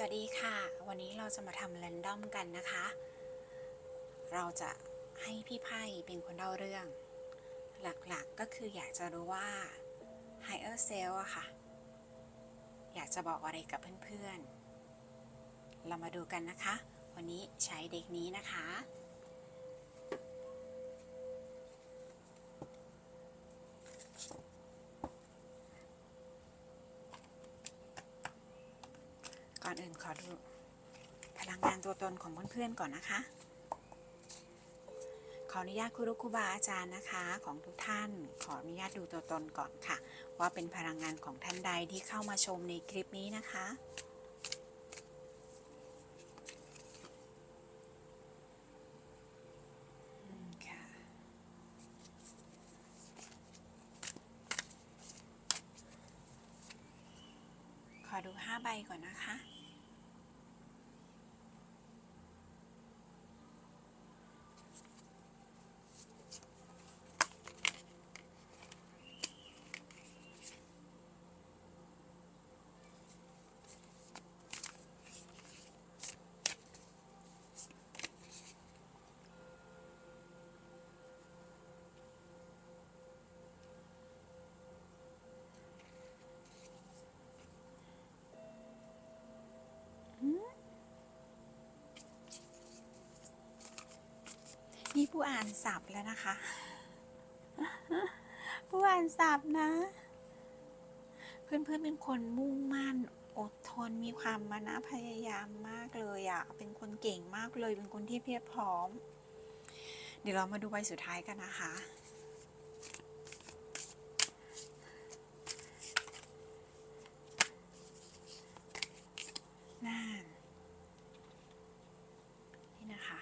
สวัสดีค่ะ วันนี้เราจะมาทำแรนดอมกันนะคะ เราจะให้พี่ไพ่เป็นคนเล่าเรื่อง หลักๆก็คืออยากจะรู้ว่า Higher Self อะค่ะ อยากจะบอกอะไรกับเพื่อนๆ เรามาดูกันนะคะ วันนี้ใช้เด็กนี้นะคะ ก่ อนอื่นขอดูพลังงานตัวตนของเพื่อนๆก่อนนะคะ ขออนุญาตครูรุครูบาอาจารย์นะคะ ของทุกท่าน ขออนุญาตดูตัวตนก่อนค่ะ ว่าเป็นพลังงานของท่านใดที่เข้ามาชมในคลิปนี้นะคะ อืมค่ะ ขอดูห้าใบก่อนนะคะ นี่ ผู้อ่านสับแล้วนะคะ ผู้อ่านสับนะ เพื่อนๆเป็นคนมุ่งมั่นอดทนมีความมานะพยายามมากเลยอะเป็นคนเก่งมากเลย เป็นคนที่เพียบพร้อม เดี๋ยวเรามาดูใบสุดท้ายกันนะคะ น่านนี่นะคะ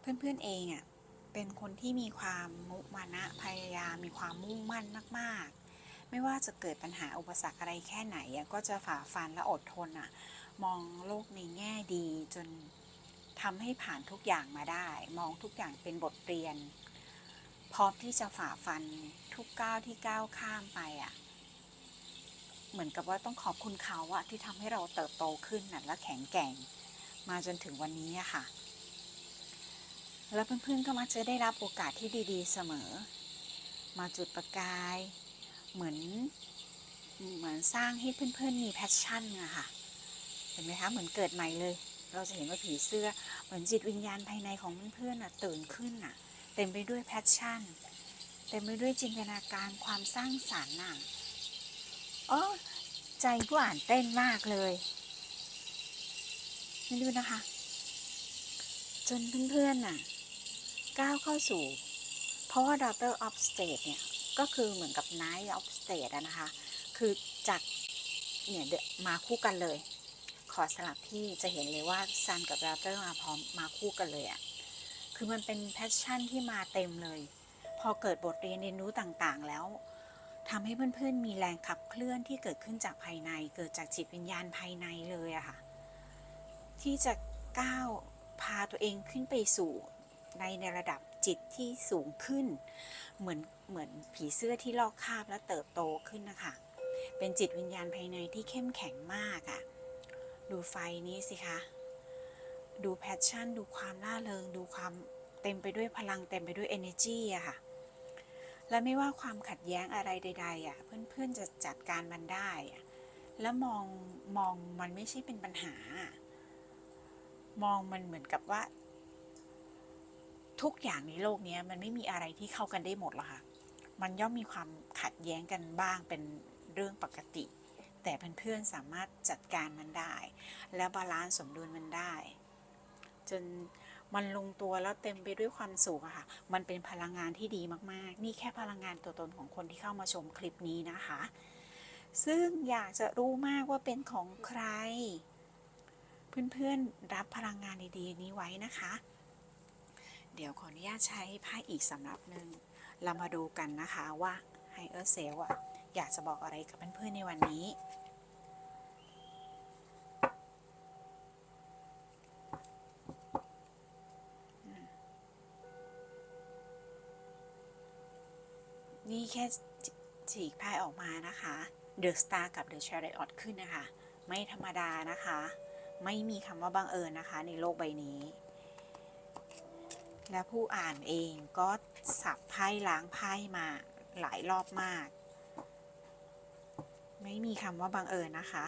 เพื่อนๆเองอะเป็นคนที่มีความมุมานะพยายามมีความมุ่งมั่นมาก ๆ ไม่ว่าจะเกิดปัญหาอุปสรรคอะไรแค่ไหนก็จะฝ่าฟันและอดทนอะมองโลกในแง่ดีจนทำให้ผ่านทุกอย่างมาได้ มองทุกอย่างเป็นบทเรียน พร้อมที่จะฝ่าฟันทุกก้าวที่ก้าวข้ามไปอะเหมือนกับว่าต้องขอบคุณเขาอะที่ทำให้เราเติบโตขึ้นนะและแข็งแกร่ง มาจนถึงวันนี้อะค่ะ แล้วเพื่อนๆก็มักจะได้รับโอกาสที่ดีๆเสมอ มาจุดประกาย เหมือนเหมือนสร้างให้เพื่อนๆมีแพชชั่นอะค่ะเห็นไหมคะเหมือนเกิดใหม่เลย เราจะเห็นว่าผีเสื้อเหมือนจิตวิญญาณภายในของเพื่อนๆอะตื่นขึ้นอะเต็มไปด้วยแพชชั่นเต็มไปด้วยจินตนาการความสร้างสรรค์อะอ๋อใจผู้อ่านเต้นมากเลยไม่รู้นะคะ จนเพื่อนๆน่ะ ก้าวเข้าสู่ เพราะว่า Daughter of State เนี่ย ก็คือเหมือนกับ Knight of State นะคะ คือจากเนี่ยมาคู่กันเลย ขอสลับที่จะเห็นเลยว่า Sun กับ Daughter มาพร้อมมาคู่กันเลยอะคือมันเป็นแพชชั่นที่มาเต็มเลย พอเกิดบทเรียนเรียนรู้ต่างๆ แล้วทำให้เพื่อนๆ มีแรงขับเคลื่อนที่เกิดขึ้นจากภายใน เกิดจากจิตวิญญาณภายในเลยอะค่ะ ที่จะก้าวพาตัวเองขึ้นไปสู่ ในในระดับจิตที่สูงขึ้น เหมือนเหมือนผีเสื้อที่ลอกคราบและเติบโตขึ้นนะคะ เป็นจิตวิญญาณภายในที่เข้มแข็งมากอะดูไฟนี้สิคะ ดูแพชชั่น ดูความล่าเริง ดูความเต็มไปด้วยพลังเต็มไปด้วย energy อะค่ะ และไม่ว่าความขัดแย้งอะไรใดๆอะเพื่อนๆจะจัดการมันได้อะแล้วมองมองมันไม่ใช่เป็นปัญหา มองมันเหมือนกับว่า ทุกอย่างในโลกนี้มันไม่มีอะไรที่เข้ากันได้หมดหรอกค่ะ มันย่อมมีความขัดแย้งกันบ้างเป็นเรื่องปกติ แต่เพื่อนๆสามารถจัดการมันได้ และบาลานซ์สมดุลมันได้ จนมันลงตัวแล้วเต็มไปด้วยความสุขอะค่ะ มันเป็นพลังงานที่ดีมากๆ นี่แค่พลังงานตัวตนของคนที่เข้ามาชมคลิปนี้นะคะ ซึ่งอยากจะรู้มากว่าเป็นของใคร เพื่อนๆรับพลังงานดีๆนี้ไว้นะคะ เดี๋ยวขออนุญาตใช้ไพ่อีกสำหรับหนึ่งเรามาดูกันนะคะว่าไฮเออร์เซลอะอยากจะบอกอะไรกับเพื่อนๆในวันนี้ นี่แค่ฉีกไพ่ออกมานะคะ The Star กับ The Chariot ขึ้นนะคะ ไม่ธรรมดานะคะ ไม่มีคำว่าบังเอิญนะคะ ในโลกใบนี้ และผู้อ่านเองก็สับไพ่ล้างไพ่มาหลายรอบมาก ไม่มีคำว่าบังเอิญนะคะ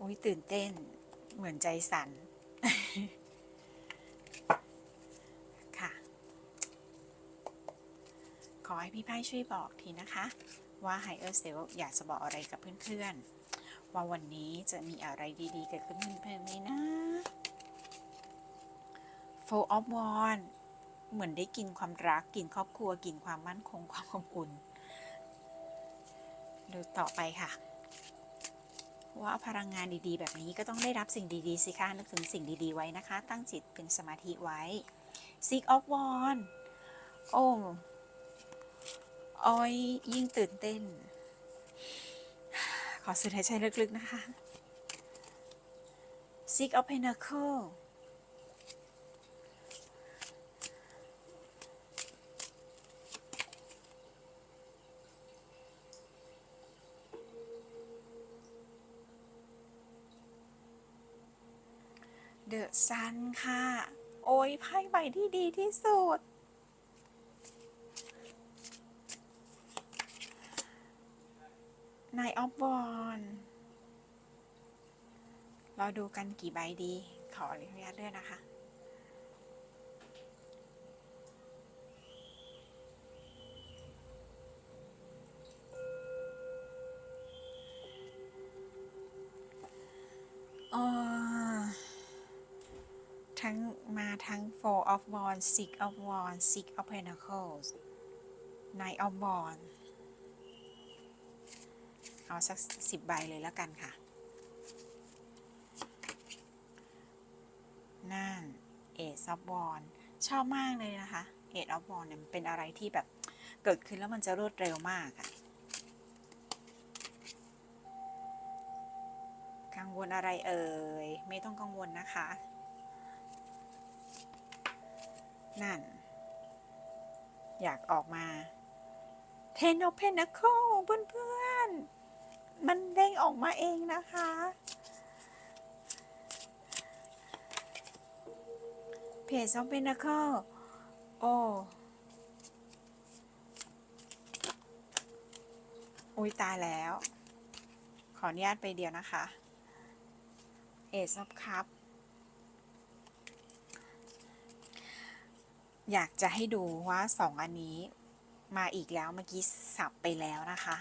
อุ้ยตื่นเต้นเหมือนใจสั่นค่ะ ขอให้พี่ไพ่ช่วยบอกทีนะคะ ว่าไฮเออร์เซลอยากจะบอกอะไรกับเพื่อนๆ ว่าวันนี้จะมีอะไรดีๆ เกิดขึ้นเพื่อนๆไหมนะ Four of Wands เหมือนได้กินความรักกินครอบครัวกินความมั่นคงความอบอุ่นดูต่อไปค่ะ ว่าพลังงานดีๆ แบบนี้ก็ต้องได้รับสิ่งดีๆสิคะนึกถึงสิ่งดีๆไว้นะคะ ตั้งจิตเป็นสมาธิไว้ Six of Wands โอ้โอ้ยยิ่งตื่นเต้น ขอสูดหายใจลึกๆนะคะ Six of เดอะซันค่ะ โอ้ยไพ่ใบที่ดีที่สุด นายออฟบอลเราดูกันกี่ใบดี ขออนุญาตเลือกนะคะ ทั้ง four of wands six of wands six of pentacles nine of wands เอาสักสิบใบเลยแล้วกันค่ะ นั่น Ace of Wands ชอบมากเลยนะคะ Ace of Wands เนี่ยมันเป็นอะไรที่แบบเกิดขึ้นแล้วมันจะรวดเร็วมากอะกังวลอะไรเอ่ย ไม่ต้องกังวลนะคะ นั่น อยากออกมา Ten of Pentacles เพื่อนๆ มันเด้งออกมาเองนะคะ เพจ of Pentacles โอ้อุ้ยตายแล้ว ขออนุญาตไปเดียวนะคะ Ace of Cup อยากจะให้ดูว่าสองอันนี้มาอีกแล้วเมื่อกี้สับไปแล้วนะคะ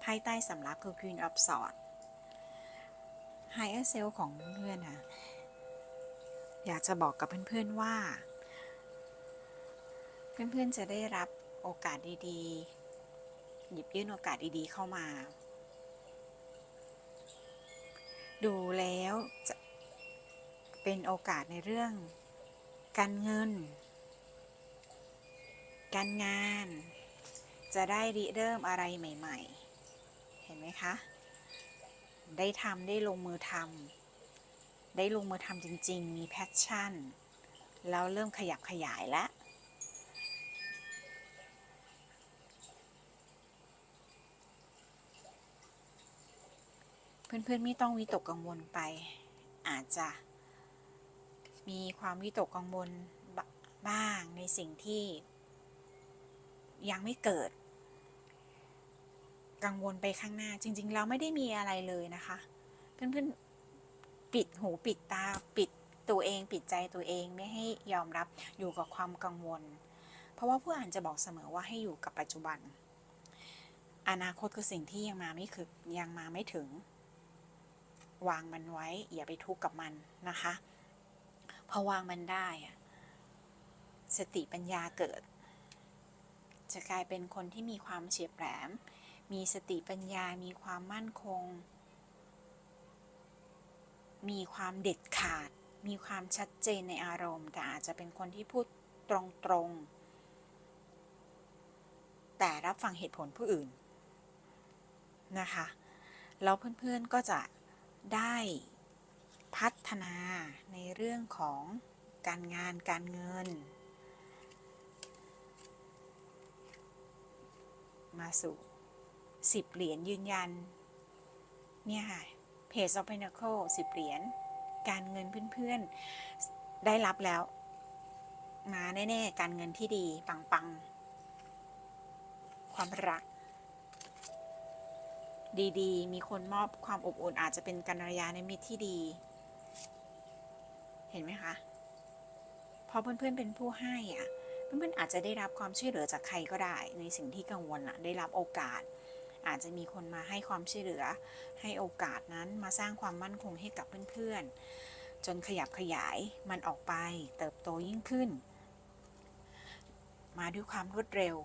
ไพ่ใต้สำรับคือ Queen of Swords Higher Self ของเพื่อนๆนะอยากจะบอกกับเพื่อนๆว่า เพื่อนๆจะได้รับโอกาสดีๆ หยิบยื่นโอกาสดีๆเข้ามา ดูแล้วจะ เป็นโอกาสในเรื่อง การเงิน การงาน จะได้ริเริ่มอะไรใหม่ ๆ เห็นไหมคะ ได้ทำได้ลงมือทำได้ลงมือทำจริง ๆ มีแพชชั่น แล้วเริ่มขยับขยายแล้วเพื่อนๆไม่ต้องวิตกกังวลไป อาจจะ มีความวิตกกังวลบ้างในสิ่งที่ยังไม่เกิด กังวลไปข้างหน้าจริง ๆ เราไม่ได้มีอะไรเลยนะคะ เพื่อนๆปิดหูปิดตาปิดตัวเองปิดใจตัวเองไม่ให้ยอมรับอยู่กับความกังวล เพราะว่าผู้อ่านจะบอกเสมอว่าให้อยู่กับปัจจุบัน อนาคตคือสิ่งที่ยังมาไม่คือยังมาไม่ถึง วางมันไว้อย่าไปทุกข์กับมันนะคะ พอวางมันได้อะสติปัญญาเกิด จะกลายเป็นคนที่มีความเฉียบแหลม มีสติปัญญา มีความมั่นคง มีความเด็ดขาด มีความชัดเจนในอารมณ์ แต่อาจจะเป็นคนที่พูดตรงๆ แต่รับฟังเหตุผลผู้อื่นนะคะ แล้วเพื่อนๆก็จะได้ พัฒนาในเรื่องของการงานการเงิน มาสู่สิบเหรียญยืนยัน เนี่ยค่ะ Page of Pentacles สิบเหรียญการเงินเพื่อนๆ ได้รับแล้ว มาแน่ๆ การเงินที่ดี ปังๆ ความรัก ดีๆ มีคนมอบความอบอุ่นอาจจะเป็นกัลยาณมิตรที่ดี เห็นไหมคะพอเพื่อนๆเป็นผู้ให้อะเพื่อนๆอาจจะได้รับความช่วยเหลือจากใครก็ได้ ในสิ่งที่กังวลอะได้รับโอกาส อาจจะมีคนมาให้ความช่วยเหลือ ให้โอกาสนั้นมาสร้างความมั่นคงให้กับเพื่อนๆ จนขยับขยายมันออกไป เติบโตยิ่งขึ้น มาด้วยความรวดเร็ว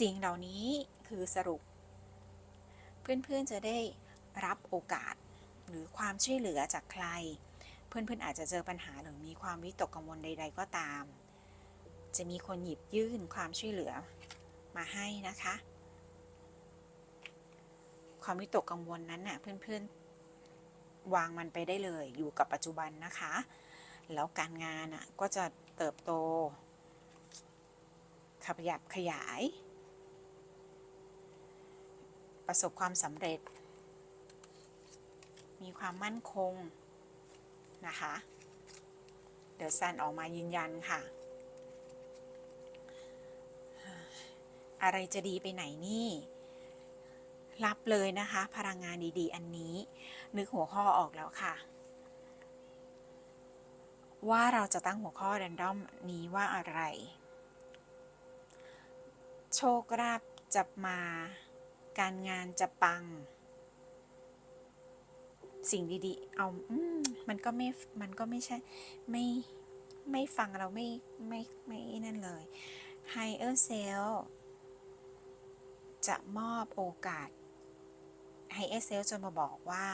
สิ่งเหล่านี้คือสรุป เพื่อนๆจะได้รับโอกาสหรือความช่วยเหลือจากใคร พื่อนๆอาจจะเจอปัญหาหรือมีความวิตกกังวลใด ๆ ก็ตาม จะมีคนหยิบยื่นความช่วยเหลือมาให้นะคะ ความวิตกกังวลนั้นน่ะเพื่อนๆวางมันไปได้เลยอยู่กับปัจจุบันนะคะ แล้วการงานอะก็จะเติบโต ขยับขยาย ประสบความสำเร็จ มีความมั่นคง นะคะ เดี๋ยวซันออกมายืนยันค่ะ อะไรจะดีไปไหนนี่ รับเลยนะคะ พลังงานดีๆ อันนี้ นึกหัวข้อออกแล้วค่ะ ว่าเราจะตั้งหัวข้อแรนดอมนี้ว่าอะไร โชคลาภจะมา การงานจะปัง สิ่งดีๆ เอาอืมมันก็ไม่ มันก็ไม่ใช่ ไม่ ไม่ฟังเราไม่ ไม่ ไม่นั่นเลย Higher Self จะมอบโอกาส Higher Self จะมาบอกว่า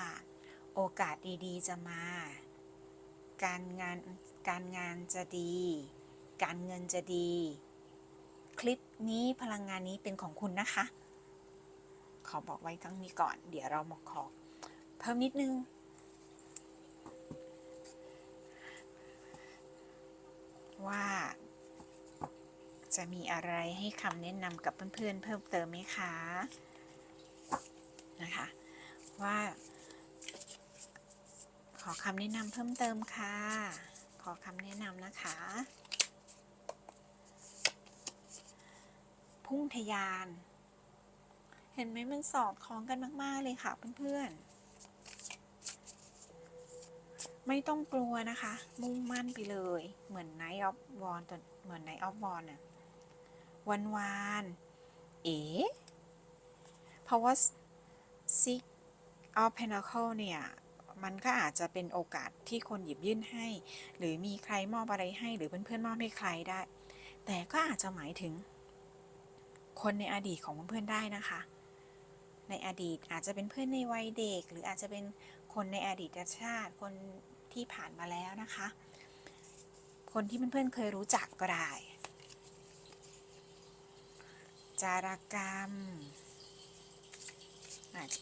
โอกาสดีๆ จะมา การงาน การงานจะดี การเงินจะดี คลิปนี้พลังงานนี้เป็นของคุณนะคะ ขอบอกไว้ทั้งนี้ก่อน เดี๋ยวเรามาขอ เพิ่มนิดนึง ว่า จะมีอะไรให้คำแนะนำกับเพื่อนๆเพิ่มเติมไหมคะ นะคะ ว่า ขอคำแนะนำเพิ่มเติมค่ะ ขอคำแนะนำนะคะ พุ่งทะยานเห็นไหมมันสอดคล้องกันมาก ๆ เลยค่ะเพื่อน ๆ ไม่ต้องกลัวนะคะ มุ่งมั่นไปเลย เหมือนไนท์ออฟวอนตัวเหมือนไนท์ออฟวอนอะวันวานเอ๋เพราะว่า Six of Pentacle เนี่ย มันก็อาจจะเป็นโอกาสที่คนหยิบยื่นให้ หรือมีใครมอบอะไรให้หรือเพื่อนๆมอบให้ใครได้ แต่ก็อาจจะหมายถึง คนในอดีตของเพื่อนๆได้นะคะ ในอดีตอาจจะเป็นเพื่อนในวัยเด็ก หรืออาจจะเป็น คนในอดีตชาติคนที่ผ่านมาแล้วนะคะ คนที่เพื่อนๆเคยรู้จักก็ได้ จารกรรม อาจจะ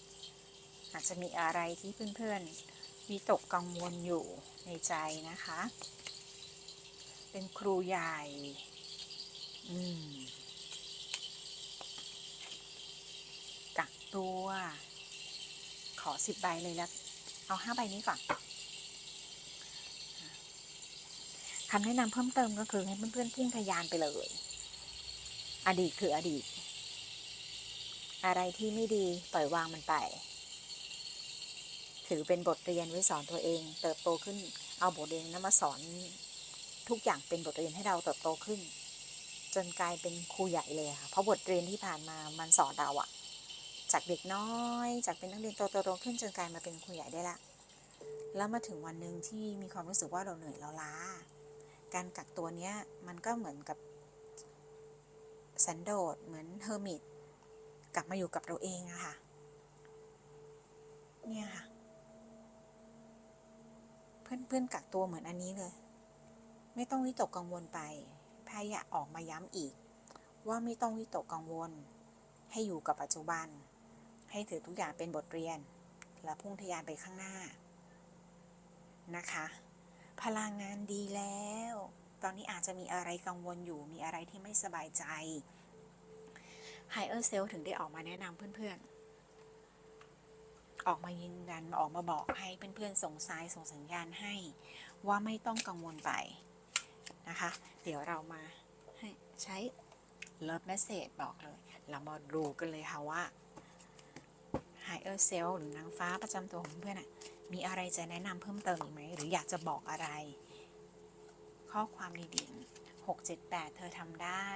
อาจจะมีอะไรที่เพื่อนๆวิตกกังวลอยู่ในใจนะคะ เป็นครูใหญ่ อืมกักตัว ขอสิบใบเลยแล้ว เอาห้าใบนี้ก่อนคำแนะนำเพิ่มเติมก็คือให้เพื่อนๆพุ่งทยานไปเลย อดีตคืออดีต อะไรที่ไม่ดีปล่อยวางมันไป ถือเป็นบทเรียนไว้สอนตัวเอง เติบโตขึ้น เอาบทเรียนนั้นมาสอนทุกอย่างเป็นบทเรียนให้เราเติบโตขึ้น จนกลายเป็นครูใหญ่เลยค่ะ เพราะบทเรียนที่ผ่านมามันสอนเราอะ จากเด็กน้อย จากเป็นนักเรียนโตโตขึ้นจนกลายมาเป็นครูใหญ่ได้ละ แล้วมาถึงวันหนึ่งที่มีความรู้สึกว่าเราเหนื่อยเราล้า การกักตัวเนี้ยมันก็เหมือนกับสันโดษเหมือนเฮอร์มิตกลับมาอยู่กับเราเองอะค่ะ เนี่ยค่ะ เพื่อนเพื่อนกักตัวเหมือนอันนี้เลย ไม่ต้องวิตกกังวลไปพายะออกมาย้ำอีก ว่าไม่ต้องวิตกกังวลให้อยู่กับปัจจุบัน ให้ถือทุกอย่างเป็นบทเรียน และพุ่งทะยานไปข้างหน้านะคะ พลังงานดีแล้ว ตอนนี้อาจจะมีอะไรกังวลอยู่มีอะไรที่ไม่สบายใจ Higher Self ถึงได้ออกมาแนะนำเพื่อนๆ ออกมายืนยันออกมาบอกให้เพื่อนๆ ส่งสายส่งสัญญาณให้ ว่าไม่ต้องกังวลไปนะคะ เดี๋ยวเรามาให้ใช้ Love Message บอกเลย เรามาดูกันเลยค่ะว่า Higher Self หรือนางฟ้าประจำตัวของเพื่อนอะมีอะไรจะแนะนำเพิ่มเติมอีกไหม หรืออยากจะบอกอะไร ข้อความดีๆหกเจ็ดแปดเธอทำได้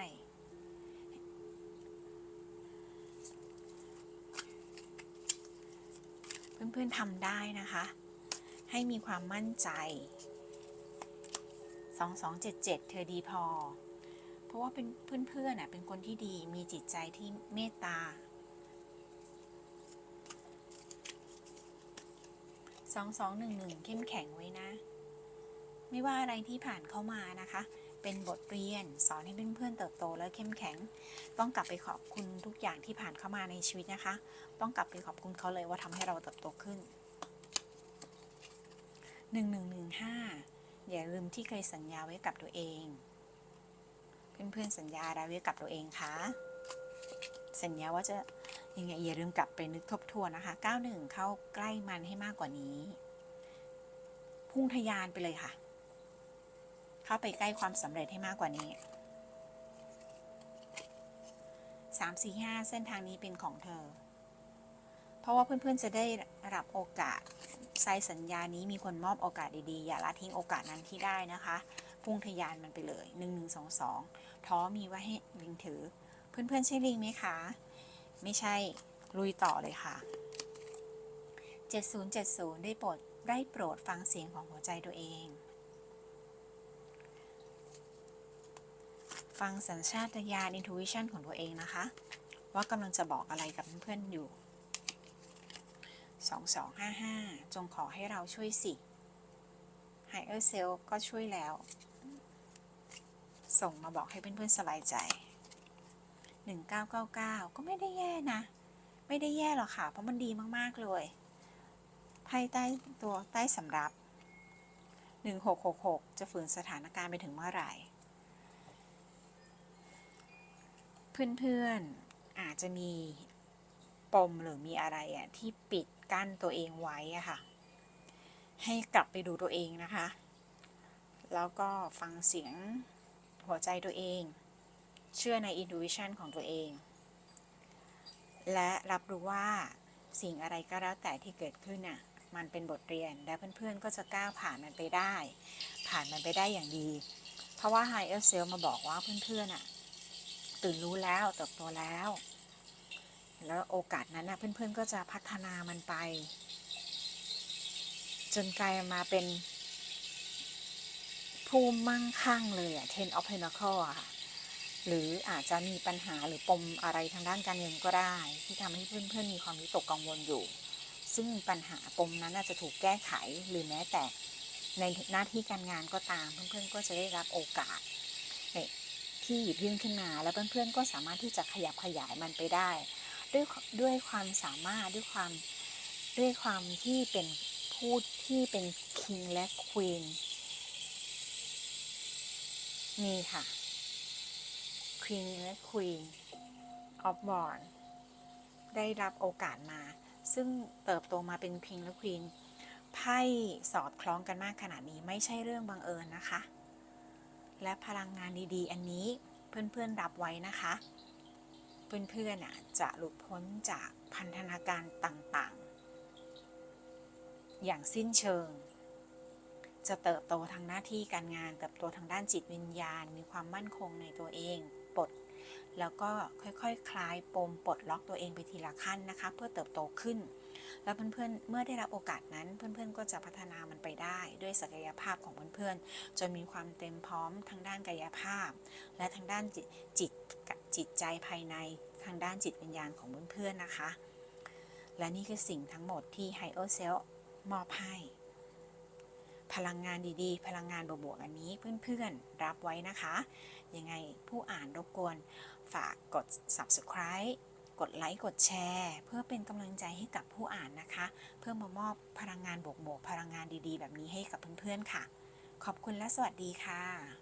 เพื่อนๆทำได้นะคะ ให้มีความมั่นใจ 2277 เธอดีพอ เพราะว่าเป็นเพื่อนๆน่ะเป็นคนที่ดี มีจิตใจที่เมตตา 2211 เข้มแข็งไว้นะ ไม่ว่าอะไรที่ผ่านเข้ามานะคะ เป็นบทเรียนสอนให้เพื่อนๆเติบโตและเข้มแข็ง ต้องกลับไปขอบคุณทุกอย่างที่ผ่านเข้ามาในชีวิตนะคะ ต้องกลับไปขอบคุณเขาเลยว่าทำให้เราเติบโตขึ้น 1115 อย่าลืมที่เคยสัญญาไว้กับตัวเอง เพื่อนๆสัญญาอะไรไว้กับตัวเองคะสัญญาว่าจะ ยังไงอย่าลืมกลับไปนึกทบทวนนะคะ 91 เข้าใกล้มันให้มากกว่านี้ พุ่งทะยานไปเลยค่ะ เข้าไปใกล้ความสำเร็จให้มากกว่านี้ 3 4 5 เส้นทางนี้เป็นของเธอ เพราะว่าเพื่อนๆจะได้รับโอกาสไซสัญญานี้มีคนมอบโอกาสดีๆ อย่าละทิ้งโอกาสนั้นที่ได้นะคะ พุ่งทะยานมันไปเลย 1122ท้อมีไว้ให้ลิงถือ เพื่อนๆใช่ลิงไหมคะ ไม่ใช่ลุยต่อเลยค่ะ 7070 ได้โปรดได้โปรดฟังเสียงของหัวใจตัวเอง ฟังสัญชาตญาณ intuition ของตัวเองนะคะ ว่ากำลังจะบอกอะไรกับเพื่อนๆอยู่ 2255 จงขอให้เราช่วยสิ Higher Self ก็ช่วยแล้ว ส่งมาบอกให้เพื่อนๆสบายใจ 1999 ก็ไม่ได้แย่นะ ไม่ได้แย่หรอกค่ะ เพราะมันดีมาก ๆ เลยไพ่ใต้ตัวใต้สำรับ 1666 จะฝืนสถานการณ์ไปถึงเมื่อไหร่ เพื่อนๆ อาจจะมีปมหรือมีอะไรอะที่ปิดกั้นตัวเองไว้อะค่ะ ให้กลับไปดูตัวเองนะคะ แล้วก็ฟังเสียงหัวใจตัวเอง เชื่อใน intuition ของตัวเอง และรับรู้ว่าสิ่งอะไรก็แล้วแต่ที่เกิดขึ้นน่ะมันเป็นบทเรียนและเพื่อนๆก็จะก้าวผ่านมันไปได้ ผ่านมันไปได้อย่างดี เพราะว่า Higher Self มาบอกว่าเพื่อนๆน่ะตื่นรู้แล้วเติบโตแล้ว แล้วโอกาสนั้นนะเพื่อนๆก็จะพัฒนามันไป จนกลายมาเป็นผู้มั่งคั่งเลยอะ Ten of Pentacles อะค่ะ หรืออาจจะมีปัญหาหรือปมอะไรทางด้านการเงินก็ได้ ที่ทำให้เพื่อนๆมีความวิตกกังวลอยู่ ซึ่งปัญหาปมนั้นอาจจะถูกแก้ไขหรือแม้แต่ในหน้าที่การงานก็ตาม เพื่อนๆก็จะได้รับโอกาสที่หยิบยื่นขึ้นมา แล้วเพื่อนๆก็สามารถที่จะขยับขยายมันไปได้ ด้วยด้วยความสามารถด้วยความด้วยความที่เป็นผู้ที่เป็น king และ queen นี่ค่ะ King และ Queen of w a n ได้รับโอกาสมา ซึ่งเติบโตมาเป็น King และ Queen ไพ่สอดคล้องกันมากขนาดนี้ไม่ใช่เรื่องบังเอิญนะคะ และพลังงานดีๆ อันนี้เพื่อนๆรับไว้นะคะ เพื่อนๆจะหลุดพ้นจากพันธนาการต่างๆ อย่างสิ้นเชิง จะเติบโตทางหน้าที่การงาน เติบโตทางด้านจิตวิญญาณ มีความมั่นคงในตัวเอง แล้วก็ค่อยๆคคลายปมปลดล็อกตัวเองไปทีละขั้นนะคะ เพื่อเติบโตขึ้น แล้วเพื่อนๆเมื่อได้รับโอกาสนั้น เพื่อนๆก็จะพัฒนามันไปได้ด้วยศักยภาพของเพื่อนๆจนมีความเต็มพร้อมทางด้านกายภาพ และทางด้านจิตจิตใจภายในทางด้านจิตวิญญาณของเพื่อนๆนะคะ และนี่คือสิ่งทั้งหมดที่ Higher Self มอบให้ พลังงานดีๆ พลังงานบวกๆอันนี้เพื่อนๆ รับไว้นะคะ ยังไงผู้อ่านรบกวน ฝากกด subscribe กดไลค์กดแชร์ เพื่อเป็นกำลังใจให้กับผู้อ่านนะคะ เพื่อมามอบพลังงานบวกๆพลังงานดีๆ แบบนี้ให้กับเพื่อนๆค่ะ ขอบคุณและสวัสดีค่ะ